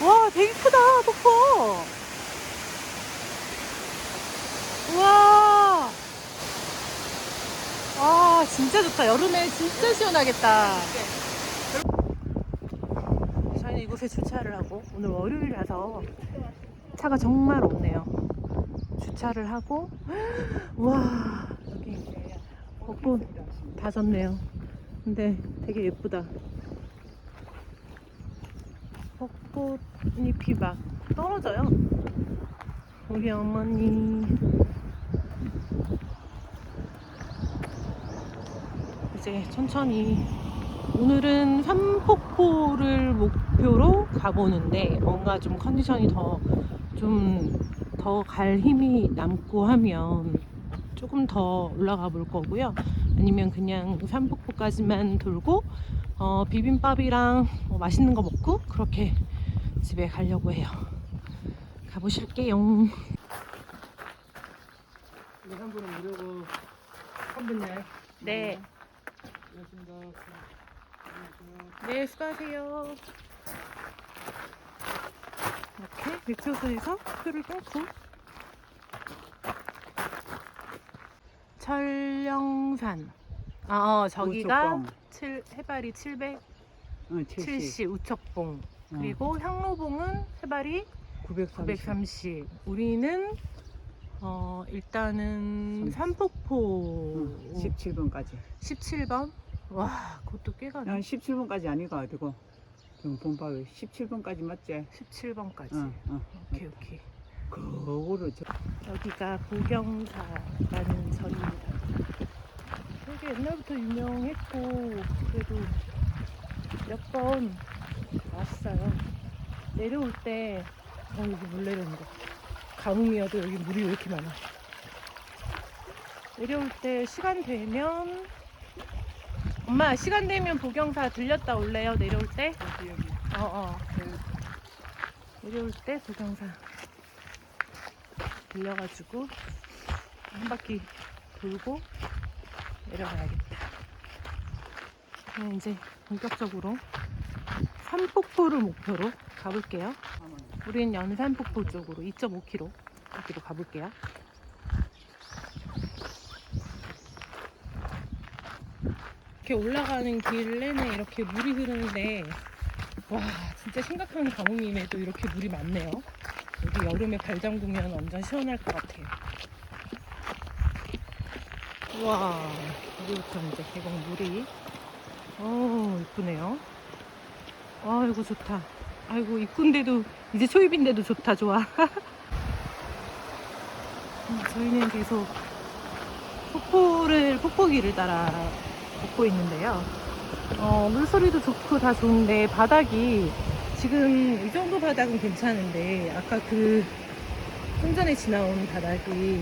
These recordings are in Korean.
와, 되게 크다, 폭포. 우와. 와, 진짜 좋다. 여름에 진짜 시원하겠다. 저희는 이곳에 주차를 하고, 오늘 월요일이라서 차가 정말 없네요. 주차를 하고, 우와, 여기 벚꽃 다 졌네요. 근데 되게 예쁘다. 벚꽃잎이 막 떨어져요. 우리 어머니. 이제 천천히. 오늘은 삼폭포를 목표로 가보는데 뭔가 좀 컨디션이 더 좀 더 갈 힘이 남고 하면 조금 더 올라가 볼 거고요. 아니면 그냥 삼폭포까지만 돌고 어, 비빔밥이랑 뭐 맛있는 거 먹고 그렇게 집에 가려고 해요. 가보실게요. 한 분은 무료고 한 분이야. 네. 고맙습니다. 네, 수고하세요. 이렇게 매초소에서 표를 끊고 철령산. 아, 어, 저기가 우측봉. 칠, 해발이 770, 응, 70. 우척봉. 응. 그리고 향로봉은 해발이 930. 930. 우리는 어, 일단은 삼폭포 응, 17번까지. 17번. 와, 그것도 꽤 가네. 난 17번까지 아니가 어디고. 지금 본바위 17번까지 맞지? 17번까지. 응, 응. 오케이, 오케이. 거울을 저 여기가 보경사라는 절입니다. 되게 옛날부터 유명했고 그래도 몇 번 왔어요. 내려올 때 어, 여기 물 내려온다. 가뭄이어도 여기 물이 왜 이렇게 많아? 내려올 때 시간 되면 엄마 시간 되면 보경사 들렸다 올래요? 내려올 때? 여기 여기. 어어. 내려올 때 보경사 들려가지고 한 바퀴 돌고 내려가야겠다. 그럼 이제 본격적으로 산폭포를 목표로 가볼게요. 우린 연산폭포 쪽으로 2.5km 여기로 가볼게요. 이렇게 올라가는 길 내내 이렇게 물이 흐르는데 와 진짜 심각한 가뭄임에도 이렇게 물이 많네요. 여기 여름에 발 담그면 완전 시원할 것 같아요. 우와 여기부터 이제 계곡 물이 어 이쁘네요. 아이고 좋다. 아이고 이쁜데도 이제 초입인데도 좋다 좋아. 음, 저희는 계속 폭포를 폭포길을 따라 걷고 있는데요. 어, 물소리도 좋고 다 좋은데 바닥이 지금 이 정도 바닥은 괜찮은데 아까 그 좀 전에 지나온 바닥이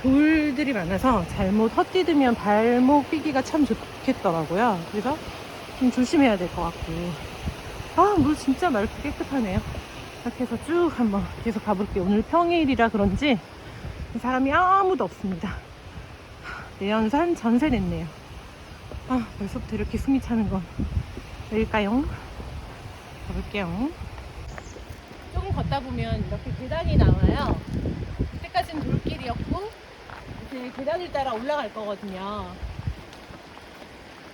돌들이 많아서 잘못 헛디디면 발목 삐기가 참 좋겠더라고요. 그래서 좀 조심해야 될 것 같고 아 물 진짜 맑고 깨끗하네요. 이렇게 해서 쭉 한번 계속 가볼게요. 오늘 평일이라 그런지 사람이 아무도 없습니다. 내연산 전세 냈네요. 아, 벌써부터 이렇게 숨이 차는 건 왜일까요? 가볼게요. 조금 걷다 보면 이렇게 계단이 나와요. 그때까지는 돌길이었고, 이제 계단을 따라 올라갈 거거든요.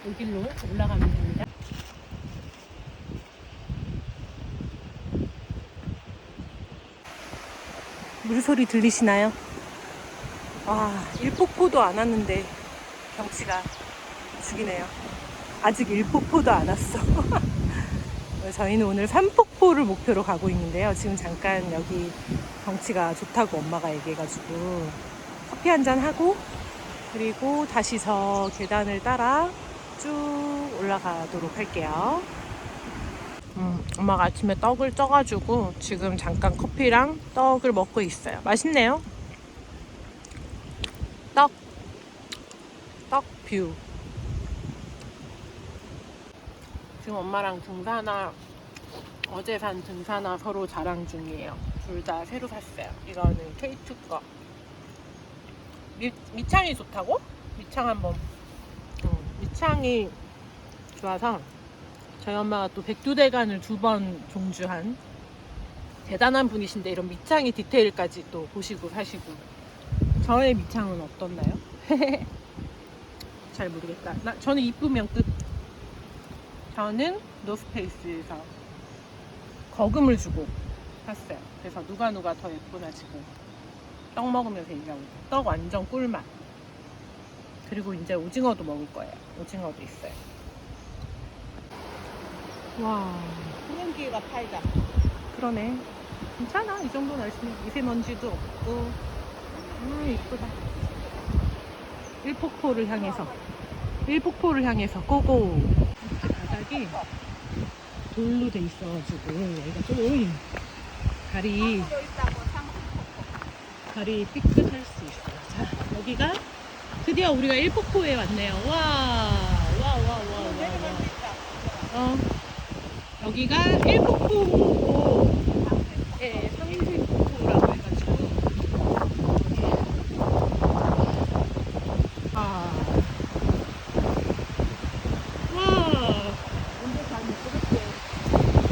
여길로 올라가면 됩니다. 물소리 들리시나요? 와, 일폭포도 안 왔는데 경치가 죽이네요. 아직 일폭포도 안 왔어. 저희는 오늘 삼폭포를 목표로 가고 있는데요. 지금 잠깐 여기 경치가 좋다고 엄마가 얘기해가지고 커피 한 잔 하고 그리고 다시 저 계단을 따라 쭉 올라가도록 할게요. 음, 엄마가 아침에 떡을 쪄가지고 지금 잠깐 커피랑 떡을 먹고 있어요. 맛있네요. 떡. 떡 뷰. 지금 엄마랑 등산화 어제 산 등산화 서로 자랑 중이에요. 둘 다 새로 샀어요. 이거는 K2 거. 미, 밑창이 좋다고? 밑창 한번. 음, 밑창이 좋아서 저희 엄마가 또 백두대간을 두 번 종주한 대단한 분이신데 이런 밑창의 디테일까지 또 보시고 사시고 저의 밑창은 어떻나요? 잘 모르겠다. 나 저는 이쁘면 끝. 저는 노스페이스에서 거금을 주고 샀어요. 그래서 누가 누가 더 예쁘나 지금 떡 먹으면서 얘기하고 있어요. 떡 완전 꿀맛. 그리고 이제 오징어도 먹을 거예요. 오징어도 있어요. 와, 풍년기가 팔자. 그러네. 괜찮아. 이 정도 날씨는 미세먼지도 없고. 아, 이쁘다. 일폭포를 향해서. 일폭포를 향해서 고고. 바닥이 돌로 돼 있어가지고, 여기가 좀 발이, 발이 삐끗할 수 있어요. 자, 여기가 드디어 우리가 일폭포에 왔네요. 와, 와, 와, 와, 와. 와. 어. 여기가 일폭포고, 예, 상생폭포라고 해가지고. 아. 와.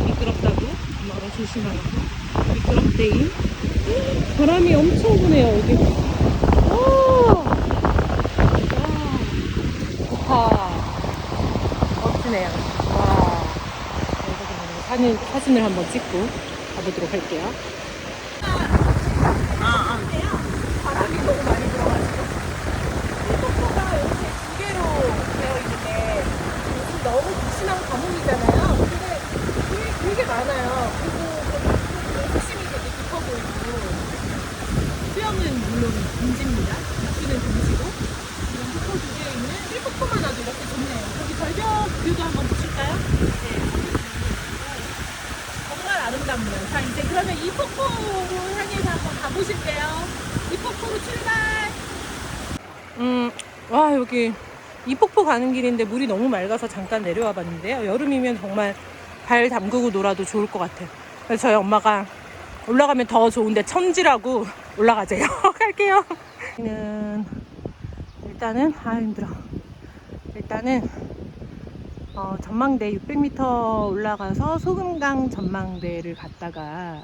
미끄럽다고? 엄마가 조심하라고. 미끄럽대임. 바람이 엄청 부네요, 여기. 오! 와. 좋다. 멋지네요. 와. 여기서 그러면 사진, 사진을 한번 찍고 가보도록 할게요. 바람이 너무 많이 들어가지고. 일폭포가 이렇게 두 개로 되어 있는데, 요즘 너무 극심한 가뭄이잖아요. 근데 되게, 되게 많아요. 그리고 그 수심이 되게 깊어 보이고, 수영은 물론 금지입니다.낚시는 금지고, 이런 폭포 두 개에 있는 일폭포만 와도 이렇게 좋네요. 여기 절벽 뷰도 한번 보실까요? 네. 정말 아름답네요. 자, 이제 그러면 이 폭포를 향해서 한번 가보실게요. 이 폭포로 출발! 음, 와, 여기 이 폭포 가는 길인데 물이 너무 맑아서 잠깐 내려와 봤는데요. 여름이면 정말 발 담그고 놀아도 좋을 것 같아요. 그래서 저희 엄마가 올라가면 더 좋은데 천지라고 올라가재요. 갈게요. 여기는 일단은 아 힘들어. 일단은 어, 전망대 600m 올라가서 소금강 전망대를 갔다가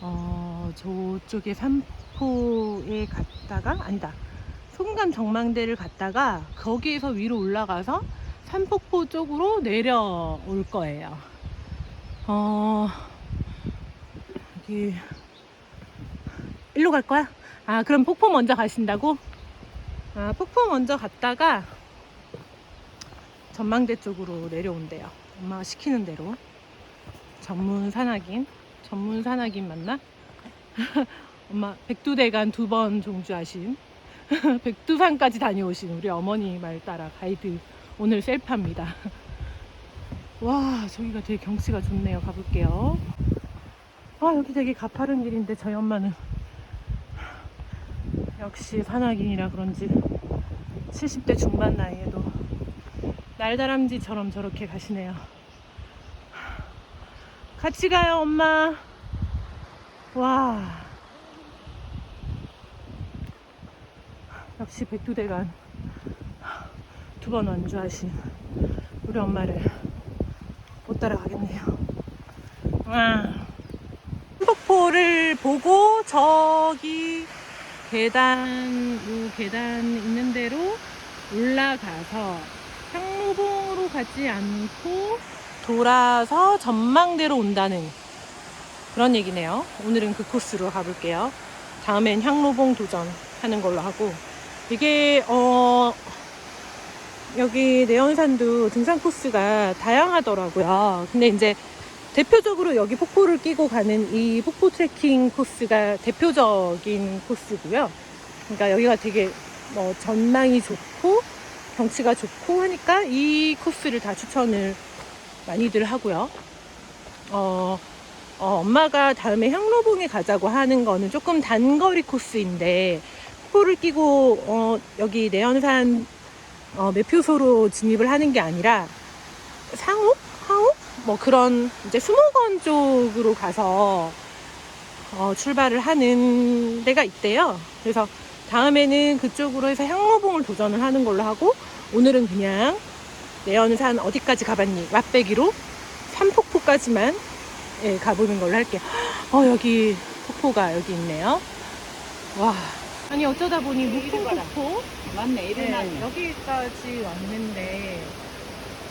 어, 저쪽에 산포에 갔다가 아니다. 소금강 전망대를 갔다가 거기에서 위로 올라가서 산폭포 쪽으로 내려올 거예요. 어, 여기 일로 갈 거야? 아, 그럼 폭포 먼저 가신다고? 아, 폭포 먼저 갔다가 전망대 쪽으로 내려온대요. 엄마가 시키는 대로. 전문 산악인. 전문 산악인 맞나? 엄마 백두대간 두 번 종주하신 백두산까지 다녀오신 우리 어머니 말 따라 가이드 오늘 셀파입니다. 와 저기가 되게 경치가 좋네요. 가볼게요. 아 여기 되게 가파른 길인데 저희 엄마는 역시 산악인이라 그런지 70대 중반 나이에도 날다람쥐처럼 저렇게 가시네요. 같이 가요, 엄마. 와. 역시 백두대간 두 번 완주하신 우리 엄마를 못 따라가겠네요. 와. 폭포를 보고 저기 계단, 요 계단 있는 대로 올라가서 향로봉으로 가지 않고 돌아서 전망대로 온다는 그런 얘기네요. 오늘은 그 코스로 가볼게요. 다음엔 향로봉 도전하는 걸로 하고 이게 어 여기 내연산도 등산 코스가 다양하더라고요. 근데 이제 대표적으로 여기 폭포를 끼고 가는 이 폭포 트레킹 코스가 대표적인 코스고요. 그러니까 여기가 되게 뭐 전망이 좋고 경치가 좋고 하니까 이 코스를 다 추천을 많이들 하고요. 어, 어, 엄마가 다음에 향로봉에 가자고 하는 거는 조금 단거리 코스인데 폭포를 끼고 어, 여기 내연산 어, 매표소로 진입을 하는 게 아니라 상옥, 하옥 뭐 그런 이제 수목원 쪽으로 가서 어, 출발을 하는 데가 있대요. 그래서 다음에는 그쪽으로 해서 향로봉을 도전을 하는 걸로 하고 오늘은 그냥 내연산 어디까지 가봤니? 맛배기로 산폭포까지만 예, 가보는 걸로 할게요. 어, 여기 폭포가 여기 있네요. 와. 아니, 어쩌다 보니 무풍 폭포? 맞네, 네, 여기까지 왔는데,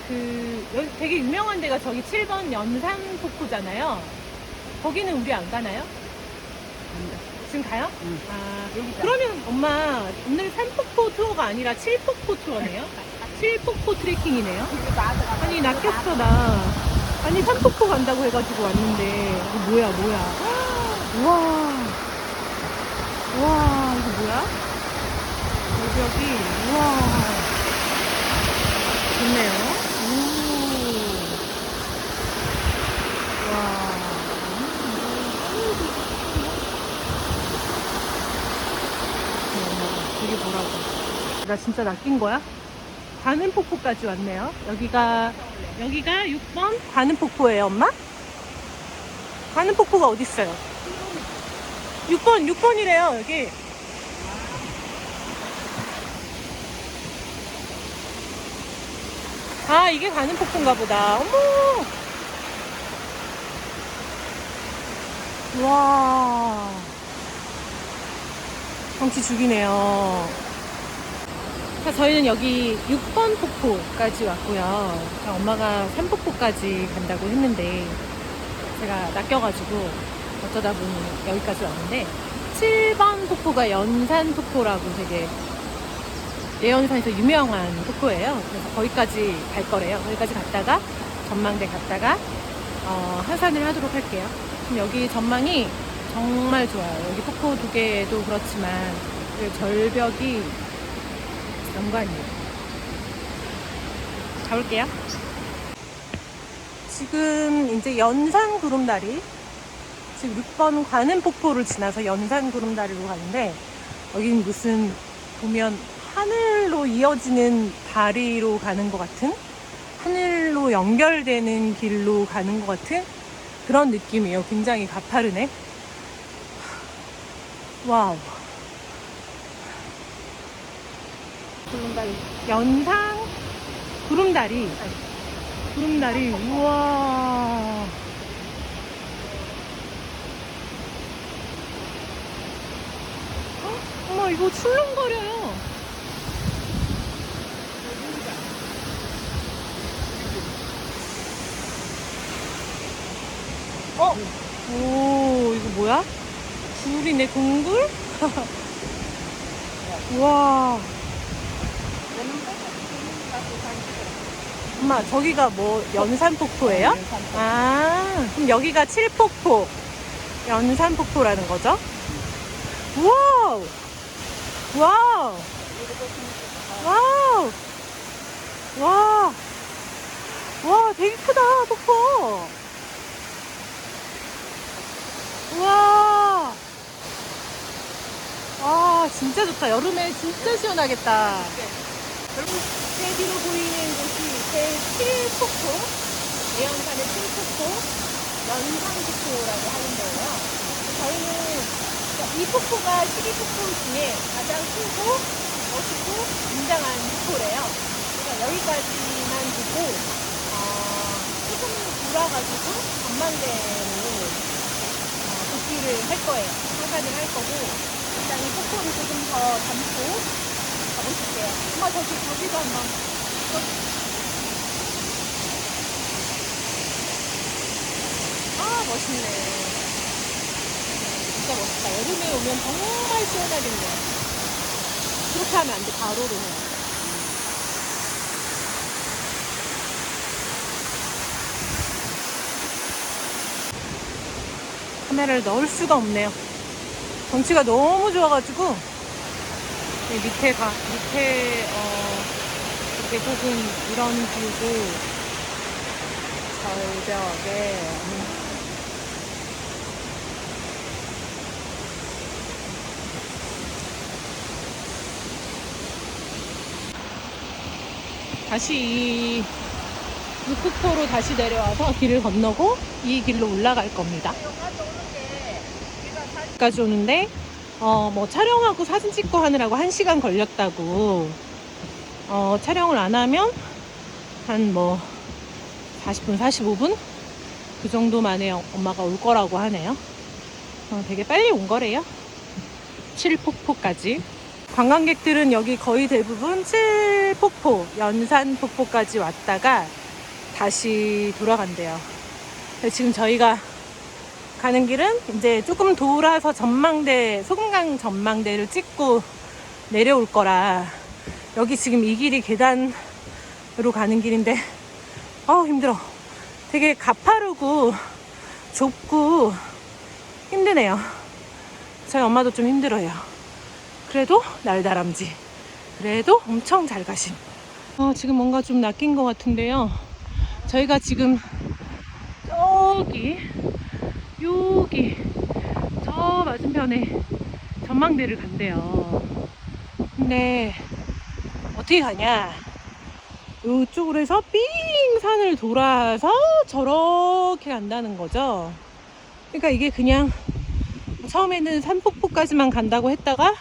그, 여기 되게 유명한 데가 저기 7번 연산 폭포잖아요. 거기는 우리 안 가나요? 지금 가요? 응. 아, 여기 그러면 엄마, 오늘 산폭포 투어가 아니라 칠폭포 투어네요? 칠폭포 트레킹이네요? 아니, 낚였어, 나. 아니, 산폭포 간다고 해가지고 왔는데, 이거 뭐야, 뭐야. 우와. 우와, 이거 뭐야? 여기, 우와. 좋네요. 오. 와. 되게 뭐라고. 나 진짜 낚인 거야? 가는 폭포까지 왔네요. 여기가, 여기가 6번 가는 폭포예요, 엄마? 가는 폭포가 어딨어요? 6번, 6번이래요, 여기. 아, 이게 가는 폭포인가 보다. 어머! 와. 경치 죽이네요. 자, 저희는 여기 6번 폭포까지 왔고요. 자, 엄마가 3폭포까지 간다고 했는데, 제가 낚여가지고 어쩌다 보니 여기까지 왔는데, 7번 폭포가 연산 폭포라고 되게 예언산에서 유명한 폭포예요. 그래서 거기까지 갈 거래요. 거기까지 갔다가 전망대 갔다가 어, 하산을 하도록 할게요. 여기 전망이 정말 좋아요. 여기 폭포 두 개도 그렇지만 그 절벽이 장관이에요. 가볼게요. 지금 이제 연산 구름다리 지금 6번 가는 폭포를 지나서 연산 구름다리로 가는데 여기는 무슨 보면 하늘로 이어지는 다리로 가는 것 같은 하늘로 연결되는 길로 가는 것 같은 그런 느낌이에요. 굉장히 가파르네. 와우. 구름다리. 연상 구름다리. 구름다리. 우와. 헉, 어머, 이거 출렁거려요. 어? 오, 이거 뭐야? 굴이네, 동굴? 우와. 엄마, 저기가 뭐, 연산폭포예요? 아, 그럼 여기가 칠폭포. 연산폭포라는 거죠? 와우! 와우! 와우! 와! 와, 되게 크다, 폭포! 우와! 와, 진짜 좋다. 여름에 진짜 시원하겠다. 제 뒤로 보이는 곳이 제7폭포, 예언산의 7폭포, 연산폭포라고 하는 거예요. 저희는 이 폭포가 12폭포 중에 가장 크고 멋있고 웅장한 폭포래요. 그러니까 여기까지만 보고, 어, 조금 돌아가지고 전망대로 어, 복귀를 할 거예요. 하산을 할 거고, 일단 이 폭포를 조금 더 담고 가보실게요. 엄마 저기, 저기도 한번. 아, 멋있네. 진짜 멋있다. 여름에 오면 정말 시원하겠네. 그렇게 하면 안 돼. 가로로 해. 카메라를 넣을 수가 없네요. 경치가 너무 좋아가지고 이 밑에 가 밑에 어 이렇게 혹은 이런 뷰도 절벽에 음, 다시 이 육폭포로 다시 내려와서 길을 건너고 이 길로 올라갈 겁니다. 까지 오는데 어 뭐 촬영하고 사진 찍고 하느라고 한 시간 걸렸다고 어 촬영을 안 하면 한 뭐 40분 45분 그 정도 만에 엄마가 올 거라고 하네요. 어, 되게 빨리 온 거래요. 칠폭포까지. 관광객들은 여기 거의 대부분 칠폭포, 연산폭포까지 왔다가 다시 돌아간대요. 지금 저희가 가는 길은 이제 조금 돌아서 전망대, 소금강 전망대를 찍고 내려올 거라 여기 지금 이 길이 계단으로 가는 길인데 어 힘들어. 되게 가파르고 좁고 힘드네요. 저희 엄마도 좀 힘들어요. 그래도 날다람쥐. 그래도 엄청 잘 가심. 어, 지금 뭔가 좀 낚인 것 같은데요. 저희가 지금 저기, 여기, 저 맞은편에 전망대를 간대요. 근데 어떻게 가냐? 이쪽으로 해서 삥 산을 돌아서 저렇게 간다는 거죠. 그러니까 이게 그냥 처음에는 산폭포까지만 간다고 했다가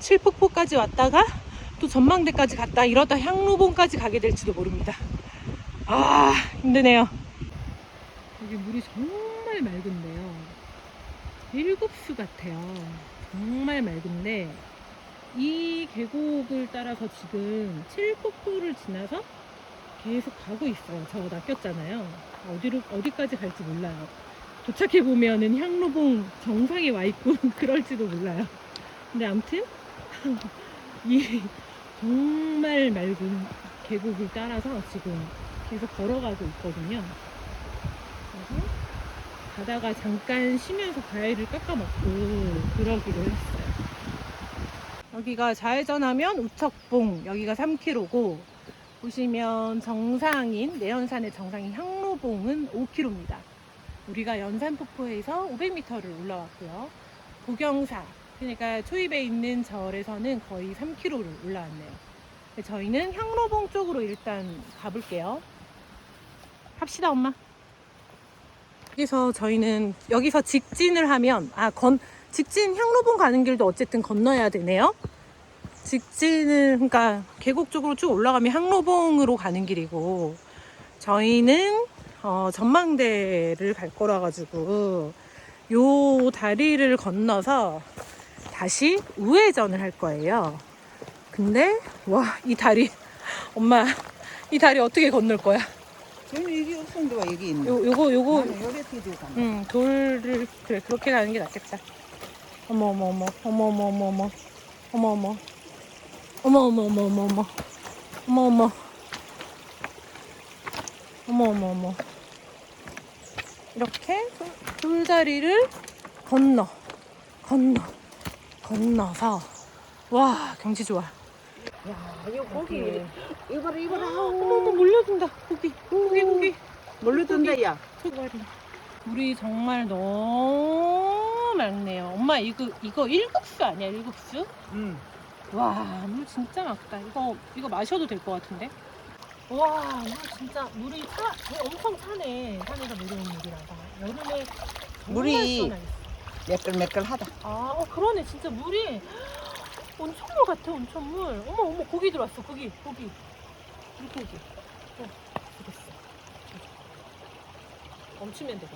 칠폭포까지 왔다가 또 전망대까지 갔다 이러다 향로봉까지 가게 될지도 모릅니다. 아 힘드네요. 여기 물이 정말 맑은데요. 일급수 같아요. 정말 맑은데 이 계곡을 따라서 지금 칠폭포를 지나서 계속 가고 있어요. 저 낚였잖아요. 어디로 어디까지 갈지 몰라요. 도착해 보면은 향로봉 정상에 와 있고 그럴지도 몰라요. 근데 아무튼 이 정말 맑은 계곡을 따라서 지금 계속 걸어가고 있거든요. 가다가 잠깐 쉬면서 과일을 깎아 먹고 그러기로 했어요. 여기가 좌회전하면 우척봉, 여기가 3km고 보시면 정상인 내연산의 정상인 향로봉은 5km입니다. 우리가 연산폭포에서 500m를 올라왔고요. 보경사, 그러니까 초입에 있는 절에서는 거의 3km를 올라왔네요. 근데 저희는 향로봉 쪽으로 일단 가볼게요. 합시다, 엄마. 여기서 저희는 여기서 직진을 하면 아 건 직진 향로봉 가는 길도 어쨌든 건너야 되네요. 직진을 그러니까 계곡 쪽으로 쭉 올라가면 향로봉으로 가는 길이고 저희는 어, 전망대를 갈 거라 가지고 요 다리를 건너서 다시 우회전을 할 거예요. 근데 와 이 다리 엄마 이 다리 어떻게 건널 거야? 저는 여기 없었는데 와 여기 있네. 요 요거 요거 나는 요래 뒤로 가. 응 돌을 그래 그렇게 가는 게 낫겠다. 어머 어머 어머 어머 어머 어머 어머 어머 어머 어머 어머 어머 어머 어머 어머 어머 어머 어머 어머 이렇게 돌- 돌다리를 건너 건너 건너서 와 경치 좋아. 야 이거 고기 이거라 이거라. 어머 어머 몰려든다 고기 고기 고기 뭘로 든다 야. 초가리. 물이 정말 너무 맑네요. 엄마 이거 이거 일급수 아니야 일급수? 응. 와, 물 진짜 맑다. 이거 이거 마셔도 될 것 같은데? 와, 물 진짜 물이 차, 물 엄청 차네. 산에서 내려온 물이라서 여름에 물이- 시원하겠어. 매끌매끌하다. 아, 어, 그러네. 진짜 물이 온천물 같아. 온천물. 어머, 어머, 고기 들어왔어. 고기, 고기. 물고기. 어, 됐어. 멈추면 되고.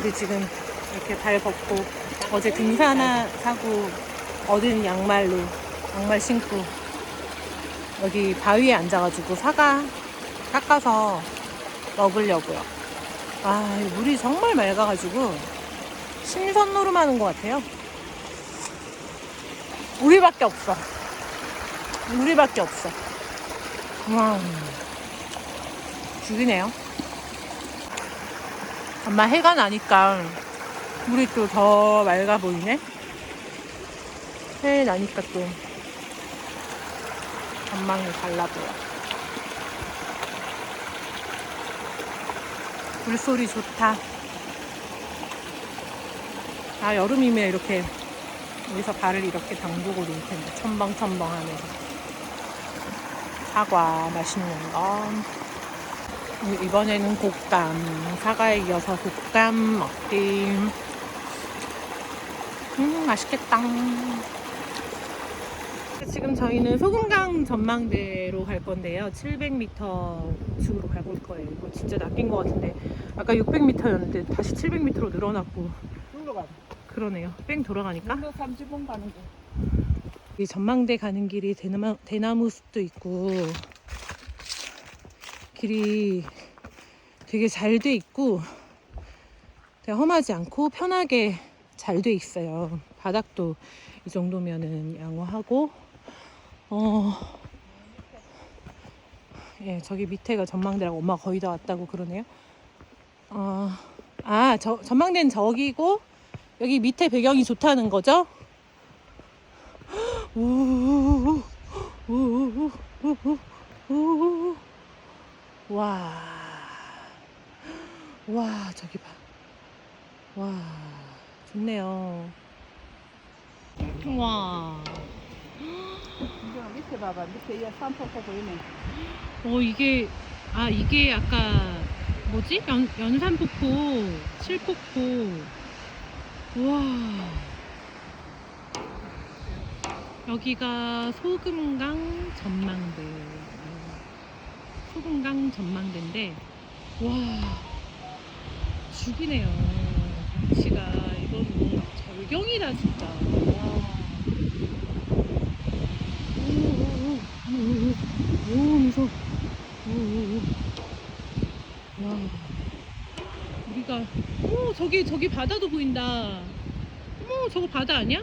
우리 지금 이렇게 발 걷고 어제 등산화 사고 얻은 양말로 양말 신고 여기 바위에 앉아가지고 사과 깎아서 먹으려고요. 아, 이 물이 정말 맑아가지고 신선 노름 하는 것 같아요. 우리밖에 없어. 우리밖에 없어. 와, 죽이네요. 엄마 해가 나니까 물이 또 더 맑아 보이네. 해 나니까 또 전망이 달라 보여. 물소리 좋다. 아, 여름이면 이렇게 여기서 발을 이렇게 담그고 놀 텐데 첨벙첨벙 하면서. 사과 맛있는 거. 이번에는 곶감. 사과에 이어서 곶감 먹기. 음 맛있겠다. 지금 저희는 소금강 전망대로 갈 건데요. 700m 우측으로 가볼 거예요. 이거 진짜 낚인 것 같은데. 아까 600m였는데 다시 700m로 늘어났고. 그러네요. 뺑 돌아가니까. 놀러 삼지봉 가는 거. 이 전망대 가는 길이 대나무, 대나무 숲도 있고 길이 되게 잘 돼 있고 되게 험하지 않고 편하게 잘 돼 있어요. 바닥도 이 정도면은 양호하고 어. 예, 저기 밑에가 전망대라고 엄마 거의 다 왔다고 그러네요. 어, 아, 저 전망대는 저기고 여기 밑에 배경이 좋다는 거죠? 와, 와 저기 봐, 와 좋네요. 와, 밑에 봐봐. 밑에 이 산폭포 보이네. 어 이게 아 이게 아까 뭐지 연 연산폭포, 칠폭포, 와. 여기가 소금강 전망대. 소금강 전망대인데, 와, 죽이네요. 날씨가, 이건 뭐, 절경이다, 진짜. 와. 오, 오, 오, 오, 오, 무서워. 오, 오, 오. 와. 오, 저기, 저기 바다도 보인다. 어머, 저거 바다 아니야?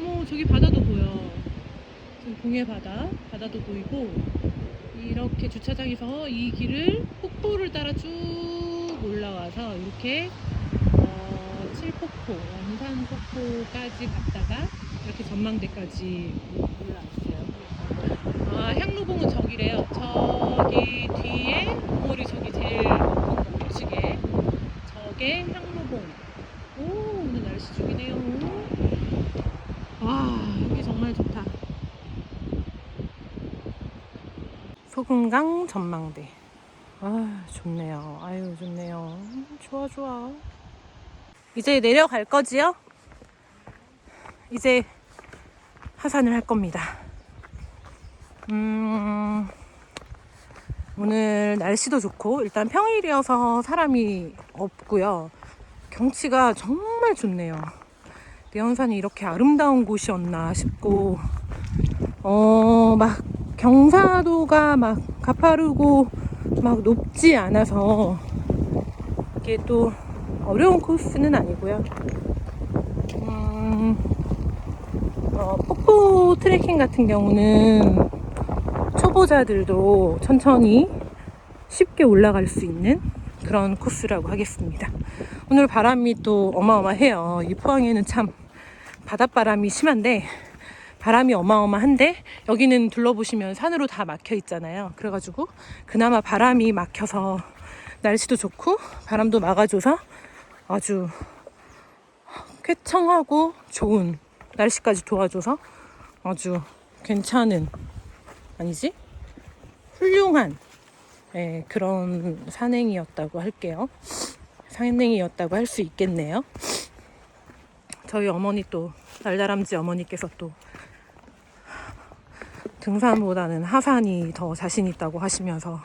어머 저기 바다도 보여 저기 동해 바다 바다도 보이고 이렇게 주차장에서 이 길을 폭포를 따라 쭉 올라와서 이렇게 어, 칠폭포 원산 폭포까지 갔다가 이렇게 전망대까지 올라왔어요 아 향로봉은 저기래요 저기 뒤에 봉우리 저기 제일 우측에 저게 향로봉. 오 오늘 날씨 죽이네요. 와 여기 정말 좋다. 소금강 전망대. 아 좋네요. 아유 좋네요. 좋아 좋아. 이제 내려갈 거지요? 이제 하산을 할 겁니다. 음 오늘 날씨도 좋고 일단 평일이어서 사람이 없고요 경치가 정말 좋네요 내연산이 이렇게 아름다운 곳이었나 싶고 어 막 경사도가 막 가파르고 막 높지 않아서 이게 또 어려운 코스는 아니고요. 음, 어, 폭포 트레킹 같은 경우는 초보자들도 천천히 쉽게 올라갈 수 있는 그런 코스라고 하겠습니다. 오늘 바람이 또 어마어마해요. 이 포항에는 참 바닷바람이 심한데 바람이 어마어마한데 여기는 둘러보시면 산으로 다 막혀 있잖아요. 그래가지고 그나마 바람이 막혀서 날씨도 좋고 바람도 막아줘서 아주 쾌청하고 좋은 날씨까지 도와줘서 아주 괜찮은 아니지 훌륭한 예, 그런 산행이었다고 할게요. 산행이었다고 할 수 있겠네요. 저희 어머니 또 날다람쥐 어머니께서 또 등산보다는 하산이 더 자신 있다고 하시면서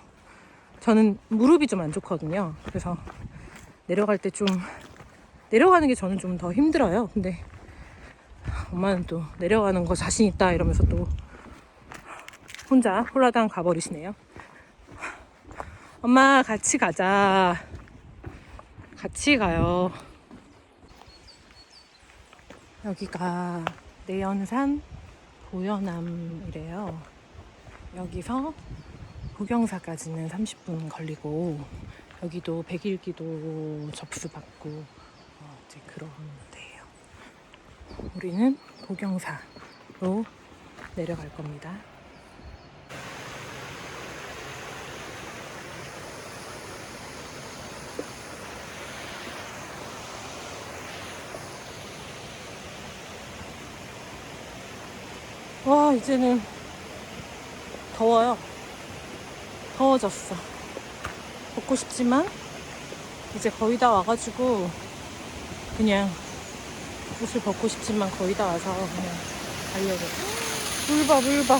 저는 무릎이 좀 안 좋거든요. 그래서 내려갈 때 좀 내려가는 게 저는 좀 더 힘들어요. 근데 엄마는 또 내려가는 거 자신 있다 이러면서 또 혼자 홀라당 가버리시네요. 엄마 같이 가자. 같이 가요. 여기가 내연산 보연암이래요. 여기서 보경사까지는 30분 걸리고 여기도 백일기도 접수받고 어, 이제 그런 데예요. 우리는 보경사로 내려갈 겁니다. 와 이제는 더워요 더워졌어 벗고 싶지만 이제 거의 다 와가지고 그냥 옷을 벗고 싶지만 거의 다 와서 그냥 가려고 물 봐, 물 봐.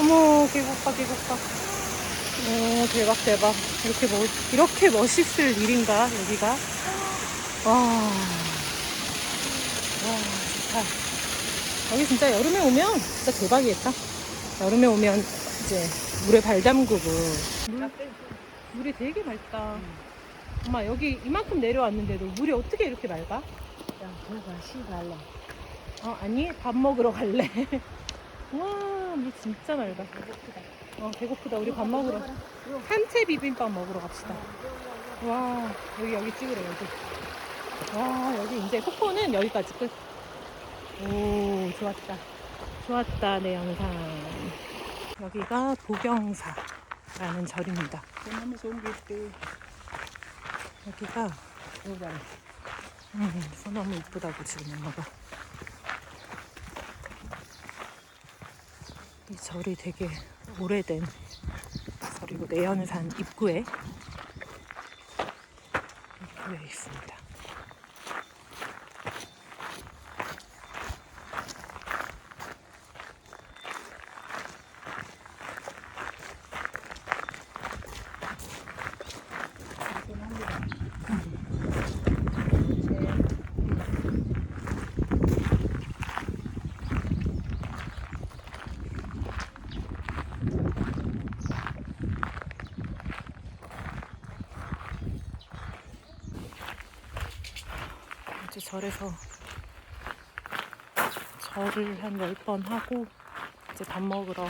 어머, 계곡봐, 계곡봐. 오, 대박, 대박. 이렇게 멋, 이렇게 멋있을 일인가, 여기가? 와. 와, 좋다. 여기 진짜 여름에 오면 진짜 대박이겠다. 여름에 오면 이제 물에 발 담그고. 물, 물이 되게 맑다. 엄마, 여기 이만큼 내려왔는데도 물이 어떻게 이렇게 맑아? 야, 그거 씨 발라. 어, 아니, 밥 먹으러 갈래. 와, 물 진짜 맑아. 어, 배고프다. 우리 밥 먹으러. 한채 비빔밥 먹으러 갑시다. 와, 여기, 여기 찍으래, 여기. 와, 여기 이제 폭포는 여기까지 끝. 오, 좋았다. 좋았다, 내 영상. 여기가 보경사라는 절입니다. 너무 좋은 게 있대. 여기가, 봐. 음, 소나무 이쁘다고 지금 엄마가. 이 절이 되게 오래된 절이고 내연산 입구에 입구에 있습니다. 이제 절에서 절을 한 10번 하고 이제 밥 먹으러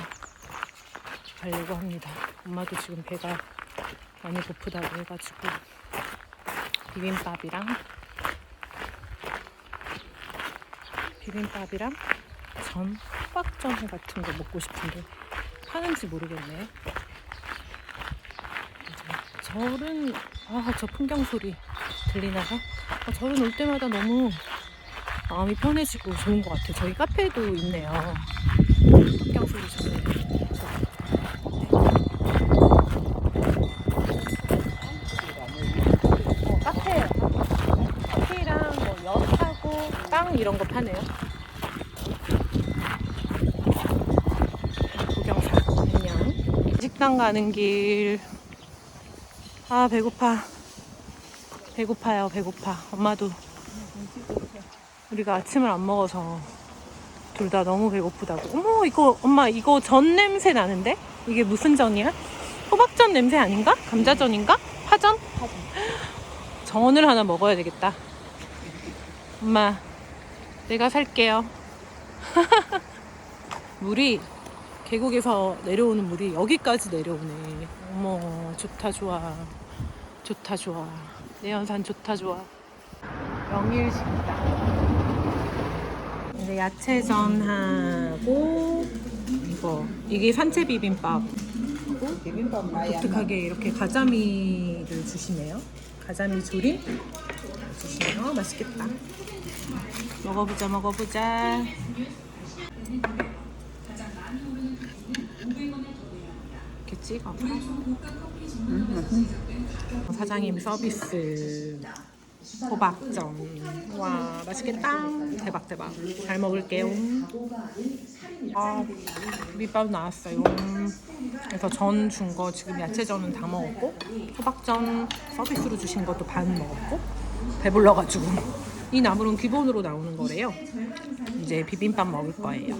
가려고 합니다. 엄마도 지금 배가 많이 고프다고 해가지고 비빔밥이랑 비빔밥이랑 전, 호박전 같은 거 먹고 싶은데 파는지 모르겠네. 절은 아저 풍경 소리 들리나요? 아, 절은 올 때마다 너무 마음이 편해지고 좋은 것 같아요. 저희 카페도 있네요. 풍경 소리 좋네. 어, 카페예요. 커피랑 뭐 엿하고 빵 이런 거 파네요. 구경사 안녕. 식당 가는 길. 아 배고파. 배고파요, 배고파. 엄마도 우리가 아침을 안 먹어서 둘 다 너무 배고프다고. 어머, 이거 엄마 이거 전 냄새 나는데? 이게 무슨 전이야? 호박전 냄새 아닌가? 감자전인가? 파전? 전을 하나 먹어야 되겠다. 엄마, 내가 살게요. 물이 계곡에서 내려오는 물이 여기까지 내려오네. 어머, 좋다 좋아. 좋다 좋아. 내연산 좋다 좋아. 명일 식당. 이제 야채전 하고 이거 이게 산채 비빔밥. 비빔밥 독특하게 이렇게 가자미를 주시네요. 가자미 조림 주시네요. 맛있겠다. 먹어보자, 먹어보자. 이렇게 찍어. 사장님 서비스 호박전. 와, 맛있겠다. 대박, 대박. 잘 먹을게요. 아, 비빔밥 나왔어요. 그래서 전 준 거 지금 야채전은 다 먹었고 호박전 서비스로 주신 것도 반 먹었고 배불러가지고 이 나물은 기본으로 나오는 거래요. 이제 비빔밥 먹을 거예요.